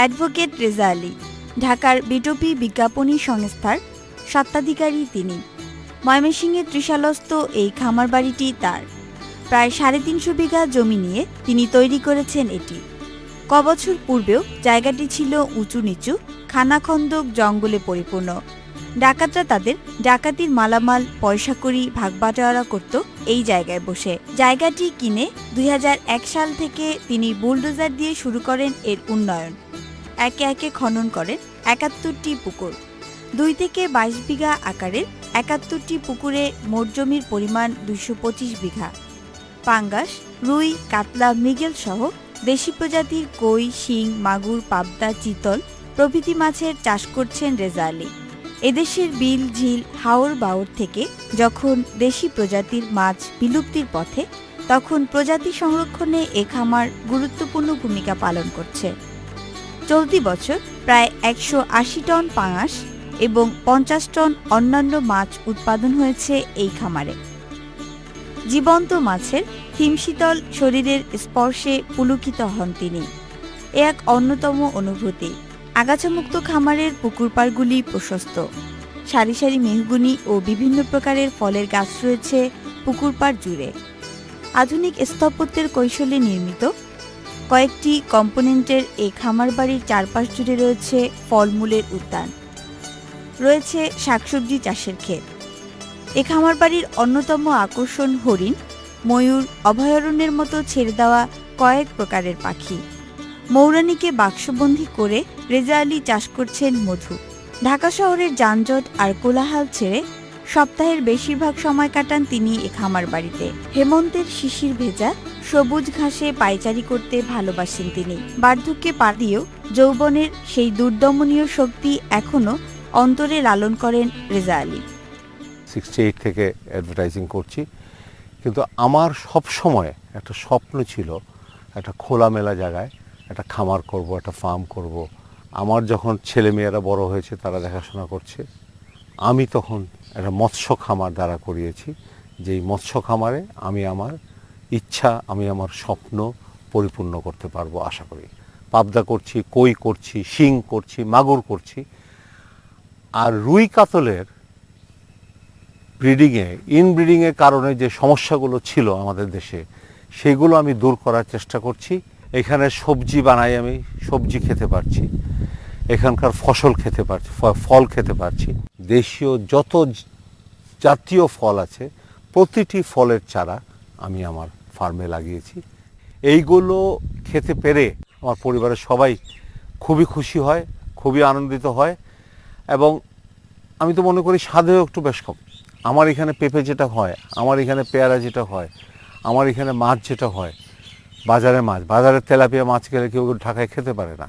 Advocate Reza Ali, ঢাকার বিটপি বিজ্ঞাপনী সংস্থার স্বত্বাধিকারী তিনি। ময়মনসিংহের ত্রিশালস্থ এই খামার বাড়িটি তার। প্রায় সাড়ে তিনশো বিঘা জমি নিয়ে তিনি তৈরি করেছেন এটি। কবছর পূর্বেও জায়গাটি ছিল উঁচু নিচু, খানাখন্দক জঙ্গলে পরিপূর্ণ। ডাকাতরা তাদের ডাকাতির মালামাল পয়সা করি ভাগ বাটোয়ারা করত এই জায়গায় বসে। জায়গাটি কিনে দুই হাজার এক সাল থেকে তিনি বুলডোজার দিয়ে শুরু করেন এর উন্নয়ন। একে একে খনন করেন একাত্তরটি পুকুর। দুই থেকে বাইশ বিঘা আকারের একাত্তরটি পুকুরে মোট জমির পরিমাণ দুইশো পঁচিশ বিঘা। পাঙ্গাস, রুই, কাতলা, মৃগেল সহ দেশি প্রজাতির কই, শিং, মাগুর, পাবদা, চিতল প্রভৃতি মাছের চাষ করছেন রেজা আলী এদেশের বিল, ঝিল, হাওর বাওর থেকে যখন দেশি প্রজাতির মাছ বিলুপ্তির পথে, তখন প্রজাতি সংরক্ষণে এ খামার গুরুত্বপূর্ণ ভূমিকা পালন করছে। চলতি বছর প্রায় একশো আশি টন পাঙাশ এবং পঞ্চাশ টন অন্যান্য মাছ উৎপাদন হয়েছে এই খামারে। জীবন্ত মাছের হিমশীতল শরীরের স্পর্শে পুলকিত হন তিনি। এ এক অন্যতম অনুভূতি। আগাছামুক্ত খামারের পুকুরপাড়গুলি প্রশস্ত। সারি সারি মেহগুনি ও বিভিন্ন প্রকারের ফলের গাছ রয়েছে পুকুরপাড় জুড়ে। আধুনিক স্থাপত্যের কৌশলে নির্মিত কয়েকটি কম্পোনেন্টের এই খামার বাড়ির চারপাশ জুড়ে রয়েছে ফলমূলের উদ্যান। রয়েছে শাকসবজি চাষের ক্ষেত। এ খামার বাড়ির অন্যতম আকর্ষণ হরিণ, ময়ূর, অভয়ারণ্যের মতো ছেড়ে দেওয়া কয়েক প্রকারের পাখি। মৌরানীকে বাক্সবন্দী করে রেজা আলী চাষ করছেন মধু। ঢাকা শহরের যানজট আর কোলাহাল ছেড়ে সপ্তাহের বেশিরভাগ সময় কাটান তিনি এ খামার বাড়িতে। হেমন্তের শিশির ভেজা, সবুজ ঘাসে পায়চারি করতে ভালোবাসেন তিনি। বার্ধক্যে পা দিয়েও যৌবনের সেই দুর্দমনীয় শক্তি এখনও অন্তরে লালন করেন রেজা আলী। সিক্সটি এইট থেকে অ্যাডভার্টাইজিং করছি। কিন্তু আমার সব সময় একটা স্বপ্ন ছিল একটা খোলামেলা জায়গায় একটা খামার করব, একটা ফার্ম করব। আমার যখন ছেলে মেয়েরা বড় হয়েছে, তারা দেখাশোনা করছে। আমি তখন একটা মৎস্য খামার দ্বারা করিয়েছি, যেই মৎস্য খামারে আমি আমার ইচ্ছা, আমি আমার স্বপ্ন পরিপূর্ণ করতে পারব আশা করি। পাবদা করছি, কই করছি, শিং করছি, মাগুর করছি। আর রুই কাতলের ব্রিডিংয়ে, ইনব্রিডিংয়ের কারণে যে সমস্যাগুলো ছিল আমাদের দেশে, সেগুলো আমি দূর করার চেষ্টা করছি। এখানে সবজি বানাই আমি, সবজি খেতে পারছি। এখানকার ফসল খেতে পারছি ফল খেতে পারছি। দেশীয় যত জাতীয় ফল আছে, প্রতিটি ফলের চারা আমি আমার ফার্মে লাগিয়েছি। এইগুলো খেতে পেরে আমার পরিবারের সবাই খুবই খুশি হয়, খুবই আনন্দিত হয় এবং আমি তো মনে করি স্বাদেও একটু বেশ কম। আমার এখানে পেঁপে যেটা হয়, আমার এখানে পেয়ারা যেটা হয়, আমার এখানে মাছ যেটা হয়, বাজারে মাছ বাজারে তেলাপিয়া মাছ গেলে কেউ ঢাকায় খেতে পারে না।